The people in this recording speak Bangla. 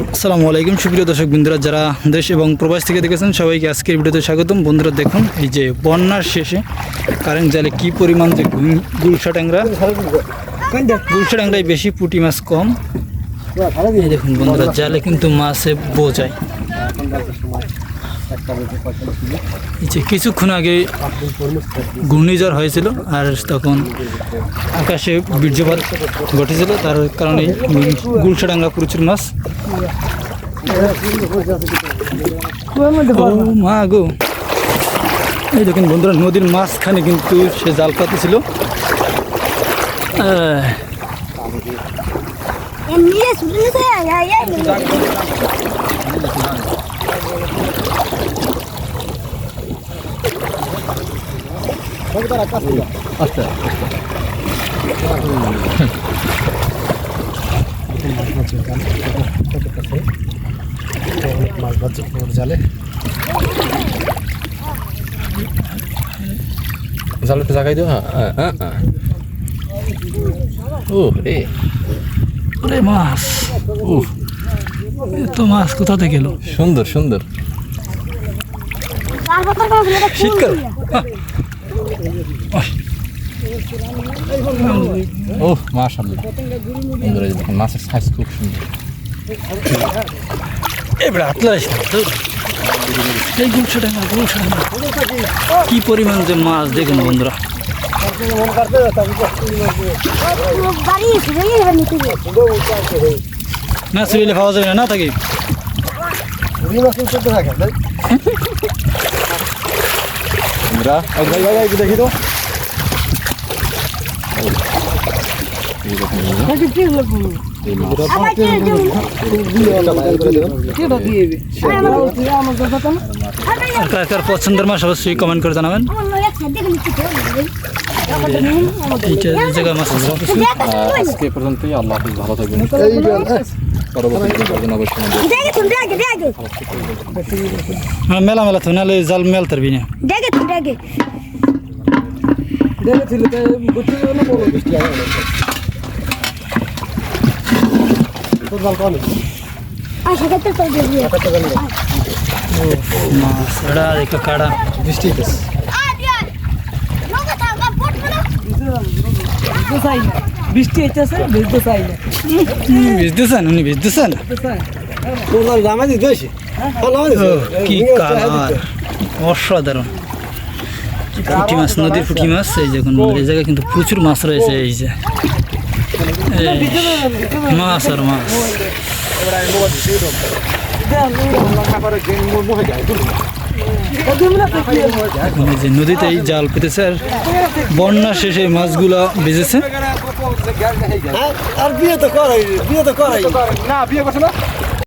আসসালামু আলাইকুম। সুপ্রিয় দর্শক বন্ধুরা যারা দেশ এবং প্রবাস থেকে দেখেছেন, সবাইকে আজকের ভিডিওতে স্বাগতম। বন্ধুরা, দেখুন এই যে বন্যার শেষে কারেন্ট জালে কি পরিমাণ যে গুল- গুলশা ট্যাংরা। গুলশা ট্যাংরায় বেশি পুঁটি মাছ কম। দেখুন বন্ধুরা, জালে কিন্তু মাছে বোঝায়। কিছুক্ষণ আগে ঘূর্ণিঝড় হয়েছিল আর তখন আকাশে বীর্যপাত ঘটেছিল তার কারণে গুলশা ডাঙ্গা প্রচুর মাছ মা গো এই দেখুন বন্ধুরা নদীর মাঝখানে কিন্তু সে জাল পাতেছিল Ya. মাছ জালে জালে তো জাগাই দিও হ্যাঁ হ্যাঁ, হ্যাঁ হ্যাঁ। ও রে। ওরে মাছ। উফ। এত মাছ কোথা থেকে এলো? সুন্দর সুন্দর। শীতকাল। ও মাশাল্লাহ সুন্দর দেখুন মাছের সাইজ খুব সুন্দর। এবার আসবে এই গুলশা কি পরিমাণ যে মাছ দেখুন বন্ধুরা. না সিরিয়ালে পাওয়া যাবে না থাকে? দেখি তো ও, এই দেখুন এই যে, এই মাছ Apa aja tuh? আর কার কার পছন্দের মাছ অবশ্যই কমেন্ট করে জানাবেন। আজকে পর্যন্তই আল্লাহ হাফিজ ভালো থাকবেন. হ্যাঁ মেলা মেলা তো নাহলে জাল মেল তারবি না। Dia gitu, dia gitu. Ah, saya kata tuh dia. মাছ এটা একটা কাড়া বৃষ্টি mana? বৃষ্টি হইতেছে ভিজতে চাই না ও, কি কালার অসাধারণ। পুঁটি মাছ নদীর পুঁটি মাছ এই যে এখন এই জায়গায় কিন্তু প্রচুর মাছ রয়েছে এই যে। মাছ আর মাছ। মানে যে নদীতে এই জাল পেতেছে আর বন্যা শেষে এই মাছগুলো বেজেছে আর বিয়ে তো করাই বিয়ে তো করাই। না বিয়ে করছে না।